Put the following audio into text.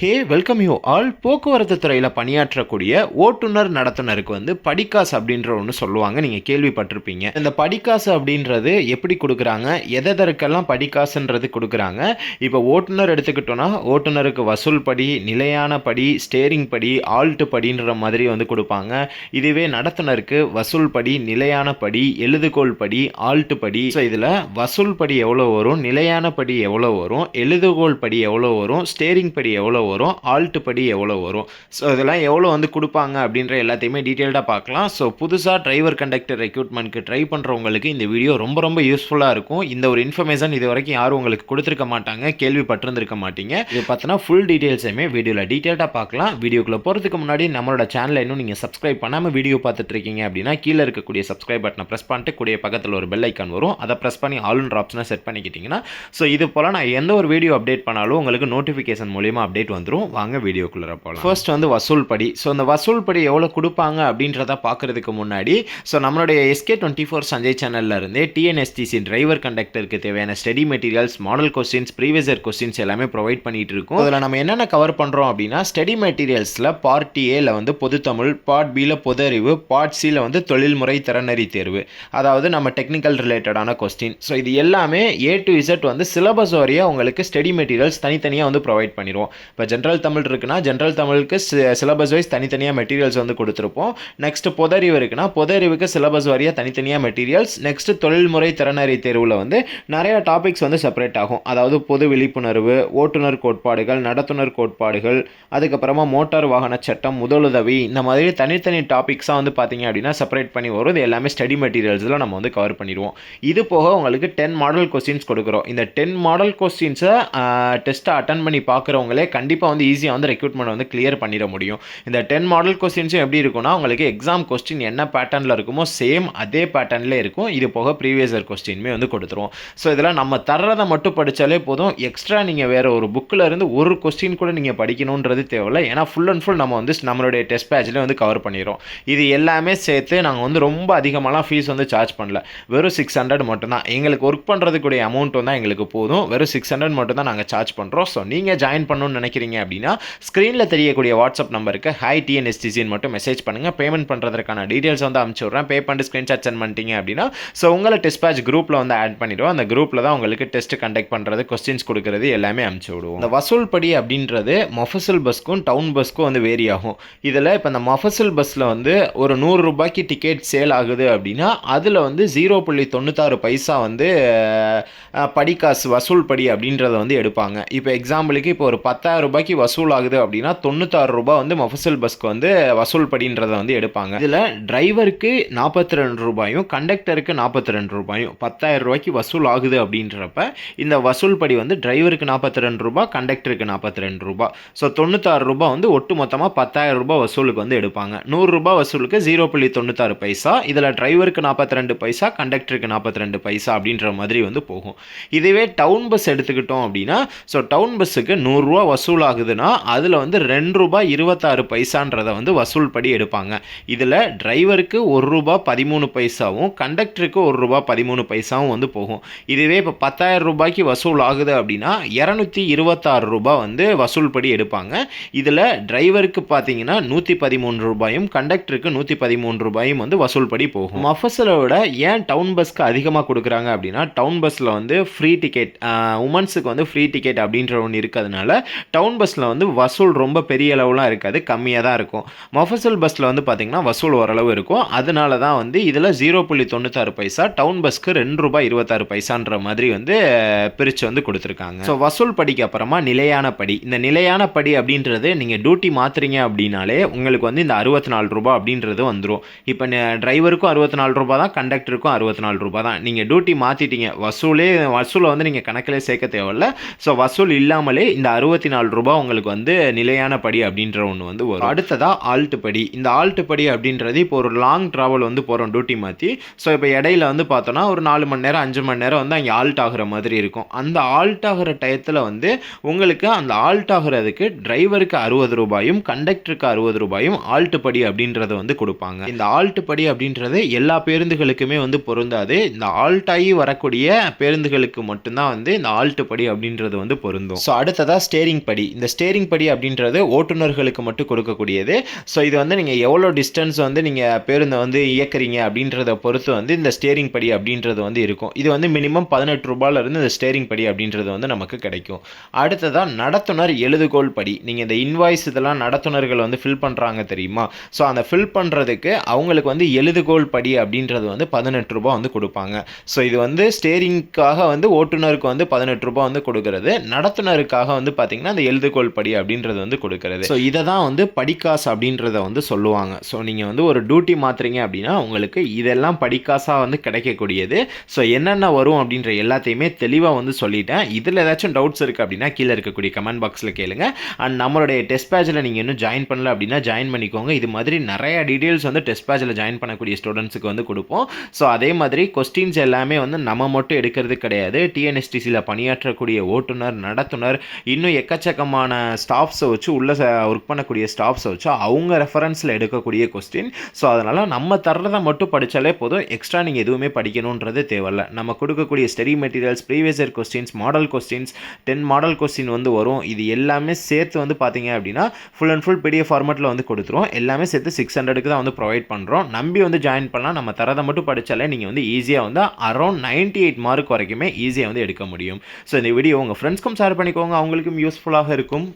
Hey welcome you all. போக்குவரத்து துறையில் பணியாற்றக்கூடிய ஓட்டுநர் நடத்துனருக்கு வந்து படிக்காசு அப்படின்ற ஒன்று சொல்லுவாங்க. நீங்கள் கேள்விப்பட்டிருப்பீங்க. இந்த படிக்காசு அப்படின்றது எப்படி கொடுக்குறாங்க? எதற்கெல்லாம் படிக்காசுன்றது கொடுக்குறாங்க? இப்போ ஓட்டுநர் எடுத்துக்கிட்டோன்னா ஓட்டுநருக்கு வசூல் படி நிலையான படி ஸ்டேரிங் படி ஆல்ட்டு படின்ற மாதிரி வந்து கொடுப்பாங்க. இதுவே நடத்துனருக்கு வசூல் படி நிலையான படி எழுதுகோள் படி ஆல்ட்டு படி. ஸோ இதில் வசூல் படி எவ்வளோ வரும்? நிலையான படி எவ்வளோ வரும்? எழுதுகோல் படி எவ்வளோ வரும்? ஸ்டேரிங் படி எவ்வளோ வரும் ஆல்ட்டு படி எவ்வளோ வரும்? ஸோ இதெல்லாம் எவ்வளோ வந்து கொடுப்பாங்க அப்படின்ற எல்லாத்தையுமே டீட்டெயில்டாக பார்க்கலாம். ஸோ புதுசாக டிரைவர் கண்டக்டர் ரெக்ரூட்மெண்ட்க்கு ட்ரை பண்ணுறவங்களுக்கு இந்த வீடியோ ரொம்ப ரொம்ப யூஸ்ஃபுல்லாக இருக்கும். இந்த ஒரு இன்ஃபர்மேஷன் இது வரைக்கும் யாரும் உங்களுக்கு கொடுத்துருக்க மாட்டாங்க கேள்விப்பட்டிருந்திருக்க மாட்டீங்க. இது பார்த்தோன்னா ஃபுல் டீட்டெயில்ஸையுமே வீடியோவில் டீட்டெயில்டாக பார்க்கலாம். வீடியோக்குள்ளே போகிறதுக்கு முன்னாடி நம்மளோட சேனலை இன்னும் நீங்கள் சப்ஸ்கிரைப் பண்ணாமல் வீடியோ பார்த்துட்டு இருக்கீங்க அப்படின்னா கீழே இருக்கக்கூடிய சப்ஸ்கிரைப் பட்டனை ப்ரெஸ் பண்ணிட்டு கூடிய பக்கத்தில் ஒரு பெல் ஐக்கான் வரும். அதை ப்ரெஸ் பண்ணி ஆல்ன்ற ஆப்ஷனை செட் பண்ணிக்கிட்டிங்கன்னா ஸோ இது போல் நான் எந்த ஒரு வீடியோ அப்டேட் பண்ணாலும் உங்களுக்கு நோட்டிஃபிகேஷன் மூலியமாக அப்டேட் வந்துடும் வாங்க வீடியோக்குள்ளே போகலாம் ஃபர்ஸ்ட் வந்து வசூல் படி. ஸோ இந்த வசூல் படி எவ்வளோ கொடுப்பாங்க அப்படின்றத பார்க்குறதுக்கு முன்னாடி ஸோ நம்மளுடைய எஸ்கே டுவெண்ட்டி ஃபோர் சஞ்சய் சேனல்ல இருந்தே டிஎன்எஸ்டிசி டிரைவர் கண்டக்டருக்கு தேவையான study materials model questions previous questions எல்லாமே ப்ரொவைட் பண்ணிட்டு இருக்கோம். அதில் நம்ம என்னென்ன கவர் பண்ணுறோம் அப்படின்னா ஸ்டடி மெட்டீரியல்ஸில் பார்ட் ஏல வந்து பொதுத்தமிழ் பார்ட் பியில் பொது அறிவு பார்ட் சியில் வந்து தொழில்முறை திறனறி தேர்வு. அதாவது நம்ம டெக்னிக்கல் ரிலேட்டடான கொஸ்டின் ஸோ இது எல்லாமே ஏ டு இசட் வந்து சிலபஸ் வரையாக உங்களுக்கு ஸ்டடி மெட்டீரியல்ஸ் தனித்தனியாக வந்து ப்ரொவைட் பண்ணிடுவோம் இப்போ ஜென்ரல் தமிழ் இருக்குன்னா ஜென்ரல் தமிழுக்கு சிலபஸ் வைஸ் தனித்தனியாக மெட்டீரியல்ஸ் வந்து கொடுத்துருப்போம். நெக்ஸ்ட் பொதறிவு இருக்குன்னா பொதறிவுக்கு சிலபஸ் வாரியாக தனித்தனியாக மெட்டீரியல்ஸ் நெக்ஸ்ட் தொழில்முறை திறனறி தேர்வில் வந்து நிறைய டாபிக்ஸ் வந்து செப்பரேட் ஆகும். அதாவது பொது விழிப்புணர்வு ஓட்டுநர் கோட்பாடுகள் நடத்துனர் கோட்பாடுகள் அதுக்கப்புறமா மோட்டார் வாகன சட்டம் முதலுதவி இந்த மாதிரி தனித்தனி டாபிக்ஸாக வந்து பார்த்தீங்க அப்படின்னா செப்பரேட் பண்ணி வரும் இது எல்லாமே ஸ்டடி மெட்டீரியல்ஸில் நம்ம வந்து கவர் பண்ணிடுவோம். இது போக உங்களுக்கு டென் மாடல் கொஸ்டின்ஸ் கொடுக்குறோம். இந்த டென் மாடல் கொஸ்டின்ஸை டெஸ்ட்டை அட்டன் பண்ணி பார்க்குறவங்களே கண்டிப்பாக வந்து ஈஸியாக வந்து ரெக்ரூட்மெண்ட் வந்து கிளியர் பண்ணிட முடியும். இந்த டென் மாடல் கொஸ்டின்ஸும் எப்படி இருக்கும்னா உங்களுக்கு எக்ஸாம் கொஸ்டின் என்ன பேட்டர்னில் இருக்குமோ சேம் அதே பேட்டர்னில் இருக்கும். இது போக ப்ரீவியஸ் இயர் கொஸ்டின்மே வந்து கொடுத்துருவோம் ஸோ இதெல்லாம் நம்ம தர்றதை மட்டும் படித்தாலே போதும். எக்ஸ்ட்ரா நீங்கள் வேறு ஒரு புக்கில் இருந்து ஒரு கொஸ்டின் கூட நீங்கள் படிக்கணுன்றது தேவையில்ல. ஏன்னா ஃபுல் அண்ட் ஃபுல் நம்ம வந்து நம்மளுடைய டெஸ்ட் பேட்ச்லேயே வந்து கவர் பண்ணிடுறோம். இது எல்லாமே சேர்த்து நாங்கள் வந்து ரொம்ப அதிகமாகலாம் ஃபீஸ் வந்து சார்ஜ் பண்ணல. வெறும் சிக்ஸ் ஹண்ட்ரட் மட்டும்தான். எங்களுக்கு ஒர்க் பண்ணுறதுக்குடைய அமௌண்ட் தான் எங்களுக்கு போதும். வெறும் சிக்ஸ் ஹண்ட்ரட் மட்டும் தான் நாங்கள் சார்ஜ் பண்ணுறோம் ஸோ நீங்கள் ஜாயின் பண்ணணும்னு நினைக்கிறீங்க அப்படின்னா ஸ்க்ரீனில் தெரியக்கூடிய வாட்ஸ்அப் நம்பருக்கு ஹை டிஎன்எஸ்டிசின்னு மட்டும் மெசேஜ் பண்ணுங்கள் பேமெண்ட் பண்ணுறதுக்கான டீட்டெயில்ஸ் வந்து அனுப்பிச்சி விட்றேன் பே பண்ணிட்டு ஸ்க்ரீன்ஷாட் சென்ட் பண்ணிட்டீங்க அப்படின்னா ஸோ உங்களை டெஸ்ட் குரூப்பில் வந்து ஆட் பண்ணிவிடுவோம் அந்த குரூப்பில் தான் உங்களுக்கு டெஸ்ட் கண்டக்ட் பண்ணுறது கொஸ்டின்ஸ் கொடுக்குறது எல்லாமே அனுப்பிச்சி விடுவோம். இந்த வசூல் படி அப்படின்றது மொஃபசல் பஸ்க்கும் டவுன் பஸ்க்கும் வந்து வேரி ஆகும். இதில் இப்போ இந்த மொஃபசல் பஸ்ஸில் வந்து ஒரு நூறு ரூபாய்க்கு டிக்கெட் சேல் ஆகுது அப்படின்னா அதில் வந்து ஜீரோ புள்ளி தொண்ணூத்தாறு பைசா வந்து படிக்காசு வசூல் படி அப்படின்றத வந்து எடுப்பாங்க. இப்போ எக்ஸாம்பிளுக்கு இப்போ ஒரு பத்தாயிரம் ரூபாய்க்கு வசூல் ஆகுது அப்படின்னா தொண்ணூத்தாறு ரூபாய் வந்து மஃபசல் பஸ்க்கு வந்து வசூல் படின்றதை வந்து எடுப்பாங்க. இதில் டிரைவருக்கு நாற்பத்தி ரெண்டு ரூபாயும் கண்டக்டருக்கு நாற்பத்தி ரெண்டு ரூபாயும் பத்தாயிரம் ரூபாய்க்கு வசூல் ஆகுது அப்படின்றப்ப இந்த வசூல் படி வந்து டிரைவருக்கு நாற்பத்தி ரெண்டு ரூபாய் கண்டக்டருக்கு நாற்பத்தி ரெண்டு ரூபாய். ஸோ தொண்ணூத்தாறு ரூபாய் வந்து ஒட்டு மொத்தமாக பத்தாயிரம் ரூபாய் வசூலுக்கு வந்து எடுப்பாங்க. நூறுரூபா வசூலுக்கு ஜீரோ புள்ளி தொண்ணூத்தாறு பைசா இதில் டிரைவருக்கு நாற்பத்தி ரெண்டு பைசா கண்டக்டருக்கு நாற்பத்தி ரெண்டு பைசா அப்படின்ற மாதிரி வந்து போகும். இதுவே டவுன் பஸ் எடுத்துக்கிட்டோம் அப்படின்னா ஸோ டவுன் பஸ்ஸுக்கு நூறுரூவா வசூல் ஆகுதுன்னா அதில் வந்து ரெண்டு ரூபாய் இருபத்தாறு பைசான்றதை வந்து வசூல் படி எடுப்பாங்க. இதில் டிரைவருக்கு ஒரு ரூபா பதிமூணு பைசாவும் கண்டக்டருக்கு ஒரு ரூபா பதிமூணு பைசாவும் வந்து போகும். இதுவே இப்போ பத்தாயிரம் ரூபாய்க்கு வசூல் ஆகுது அப்படின்னா இரநூத்தி இருபத்தாறு ரூபாய் வந்து வசூல் படி எடுப்பாங்க. இதில் டிரைவருக்கு பார்த்தீங்கன்னா நூற்றி பதிமூணு ரூபாயும் கண்டக்டருக்கு நூற்றி பதிமூணு ரூபாயும் வந்து வசூல் படி போகும். மஃபசலை விட ஏன் டவுன் பஸ்க்கு அதிகமாக கொடுக்குறாங்க அப்படின்னா டவுன் பஸ்ஸில் வந்து ஃப்ரீ டிக்கெட் உமன்ஸுக்கு வந்து ஃப்ரீ டிக்கெட் அப்படின்ற ஒன்று இருக்கிறதுனால டவுன் டவுன் பஸ்ஸில் வந்து வசூல் ரொம்ப பெரிய அளவுலாம் இருக்காது கம்மியாக தான் இருக்கும். மொஃபசல் பஸ்ஸில் வந்து பார்த்தீங்கன்னா வசூல் ஓரளவு இருக்கும். அதனால தான் வந்து இதில் ஜீரோ புள்ளி தொண்ணூத்தாறு பைசா டவுன் பஸ்க்கு ரெண்டு ரூபாய் இருபத்தாறு பைசான்ற மாதிரி வந்து பிரித்து வந்து கொடுத்துருக்காங்க. ஸோ வசூல் படிக்கு அப்புறமா நிலையான படி. இந்த நிலையான படி அப்படின்றது நீங்கள் டியூட்டி மாற்றுறீங்க அப்படின்னாலே உங்களுக்கு வந்து இந்த அறுபத்தி நாலு ரூபாய் அப்படின்றது வந்துடும் இப்போ டிரைவருக்கும் அறுபத்தி நாலு ரூபா தான் கண்டக்டருக்கும் அறுபத்தி நாலு ரூபா தான். நீங்கள் டியூட்டி மாற்றிட்டீங்க வசூலே வசூலை வந்து நீங்கள் கணக்கில் சேர்க்க தேவையில்ல. ஸோ வசூல் இல்லாமலே இந்த அறுபத்தி நாலு ரூபாய் உங்களுக்கு வந்து நிலையான படி அப்படின்ற ஒன்று வந்து வரும். அடுத்ததாக ஆல்ட்டு படி. இந்த ஆல்ட்டு படி அப்படின்றது இப்போ ஒரு லாங் ட்ராவல் வந்து போகிறோம் டியூட்டி மாற்றி ஸோ இப்போ இடையில வந்து பார்த்தோன்னா ஒரு நாலு மணி நேரம் அஞ்சு மணி நேரம் வந்து அங்கே ஆல்ட் ஆகுற மாதிரி இருக்கும். அந்த ஆல்ட் ஆகிற டயத்தில் வந்து உங்களுக்கு அந்த ஆல்ட் ஆகுறதுக்கு டிரைவருக்கு அறுபது ரூபாயும் கண்டக்டருக்கு அறுபது ரூபாயும் ஆல்ட்டு படி அப்படின்றத வந்து கொடுப்பாங்க. இந்த ஆல்ட்டு படி அப்படின்றது எல்லா பேருந்துகளுக்குமே வந்து பொருந்தாது. இந்த ஆல்ட் ஆகி வரக்கூடிய பேருந்துகளுக்கு மட்டும்தான் வந்து இந்த ஆல்ட்டு படி அப்படின்றது வந்து பொருந்தும். ஸோ அடுத்ததாக ஸ்டேரிங் படி. இந்த ஸ்டேரிங் படி அப்படின்றது ஓட்டுநர்களுக்கு மட்டும் கொடுக்கக்கூடியது. ஸோ இது வந்து நீங்கள் எவ்வளோ டிஸ்டன்ஸ் வந்து நீங்கள் பேருந்தை வந்து இயக்குறீங்க அப்படின்றத பொறுத்து வந்து இந்த ஸ்டேரிங் படி அப்படின்றது வந்து இருக்கும். இது வந்து மினிமம் பதினெட்டு ரூபாயிலிருந்து இந்த ஸ்டேரிங் படி அப்படின்றது வந்து நமக்கு கிடைக்கும். அடுத்ததாக நடத்துனர் எழுதுகோல் படி. நீங்கள் இந்த இன்வாய்ஸ் இதெல்லாம் நடத்துனர்கள் வந்து ஃபில் பண்ணுறாங்க தெரியுமா? ஸோ அந்த ஃபில் பண்ணுறதுக்கு அவங்களுக்கு வந்து எழுதுகோல் படி அப்படின்றது வந்து பதினெட்டு ரூபா வந்து கொடுப்பாங்க. ஸோ இது வந்து ஸ்டேரிங்க்காக வந்து ஓட்டுநருக்கு வந்து பதினெட்டு ரூபா வந்து கொடுக்கறது. நடத்துனருக்காக வந்து பார்த்தீங்கன்னா அந்த எழுதுகோள் படி அப்படின்றது வந்து கொடுக்கறது. ஸோ இதை தான் வந்து படிக்காசு அப்படின்றத வந்து சொல்லுவாங்க. ஸோ நீங்கள் வந்து ஒரு டியூட்டி மாத்துறீங்க அப்படின்னா உங்களுக்கு இதெல்லாம் படிக்காசாக வந்து கிடைக்கக்கூடியது. ஸோ என்னென்ன வரும் அப்படின்ற எல்லாத்தையுமே தெளிவாக வந்து சொல்லிட்டேன். இதில் ஏதாச்சும் டவுட்ஸ் இருக்குது அப்படின்னா கீழே இருக்கக்கூடிய கமெண்ட் பாக்ஸில் கேளுங்க. அண்ட் நம்மளுடைய டெஸ்ட் பேஜில் நீங்கள் இன்னும் ஜாயின் பண்ணல அப்படின்னா ஜாயின் பண்ணிக்கோங்க. இது மாதிரி நிறைய டீட்டெயில்ஸ் வந்து டெஸ்ட் பேஜில் ஜாயின் பண்ணக்கூடிய ஸ்டூடெண்ட்ஸுக்கு வந்து கொடுப்போம். ஸோ அதே மாதிரி கொஸ்டின்ஸ் எல்லாமே வந்து நம்ம மட்டும் எடுக்கிறது கிடையாது. டிஎன்எஸ்டிசியில் பணியாற்றக்கூடிய ஓட்டுநர் நடத்துனர் இன்னும் எக்கச்சக்கம் எக்கச்சக்கமான ஸ்டாஃப்ஸை வச்சு உள்ள ஒர்க் பண்ணக்கூடிய ஸ்டாஃப்ஸை வச்சு அவங்க ரெஃபரன்ஸில் எடுக்கக்கூடிய கொஸ்டின் ஸோ அதனால் நம்ம தர்றதை மட்டும் படித்தாலே போதும். எக்ஸ்ட்ரா நீங்கள் எதுவுமே படிக்கணுன்றது தேவையில்ல. நம்ம கொடுக்கக்கூடிய study materials previous year questions model questions ten model question வந்து வரும். இது எல்லாமே சேர்த்து வந்து பார்த்தீங்க அப்படின்னா ஃபுல் அண்ட் ஃபுல் பிடிஎஃப் ஃபார்மெட்டில் வந்து கொடுத்துருவோம். எல்லாமே சேர்த்து சிக்ஸ் ஹண்ட்ரடுக்கு தான் வந்து ப்ரொவைட் பண்ணுறோம் நம்பி வந்து ஜாயின் பண்ணலாம். நம்ம தரதை மட்டும் படித்தாலே நீங்கள் வந்து ஈஸியாக வந்து அரௌண்ட் நைன்ட்டி எயிட் மார்க் வரைக்குமே ஈஸியாக வந்து எடுக்க முடியும். ஸோ இந்த வீடியோ உங்கள் ஃப்ரெண்ட்ஸ்க்கும் ஷேர் பண்ணிக்கோங்க. அவங்களுக்கும் யூஸ்ஃபுல்லாக இருக்கும்